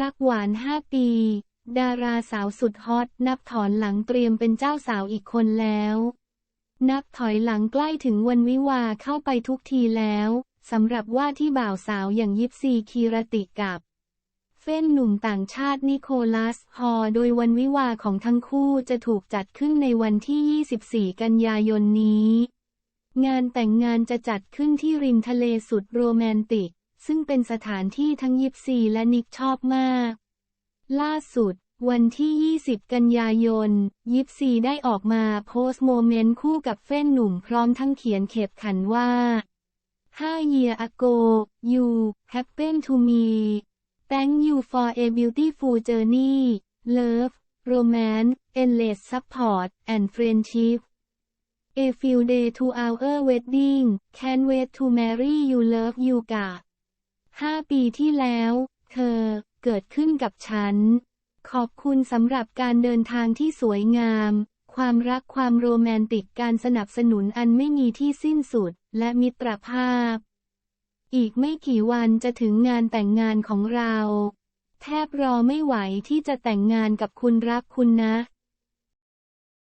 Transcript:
รักหวาน 5 ปี ดาราสาวสุดฮอต นับถอนหลังเตรียมเป็นเจ้าสาวอีกคนแล้ว นับถอยหลังใกล้ถึงวันวิวาเข้าไปทุกทีแล้วสำหรับว่าที่บ่าวสาวอย่างยิปซีคีรติกับเฟ้นหนุ่มต่างชาตินิโคลัส ฮอ โดยวันวิวาของทั้งคู่จะถูกจัดขึ้นในวันที่ 24 กันยายนนี้ งานแต่งงานจะจัดขึ้นที่ริมทะเลสุดโรแมนติก ซึ่งเป็นสถานที่ทั้งยิปซีและนิกชอบมาก ล่าสุด วันที่ 20 กันยายน ยิปซีได้ออกมาโพสต์โมเมนต์คู่กับเฟ้นหนุ่มพร้อมทั้งเขียนเข็บขันว่า 5 year ago you happened to me thank you for a beautiful journey love romance endless support and friendship a few day to our wedding can't wait to marry you love you กะ ห้าปีที่แล้ว เธอเกิดขึ้นกับฉัน ขอบคุณสำหรับการเดินทางที่สวยงาม ความรักความโรแมนติกการสนับสนุนอันไม่มีที่สิ้นสุด และมิตรภาพ อีกไม่กี่วันจะถึงงานแต่งงานของเรา แทบรอไม่ไหวที่จะแต่งงานกับคุณรักคุณนะ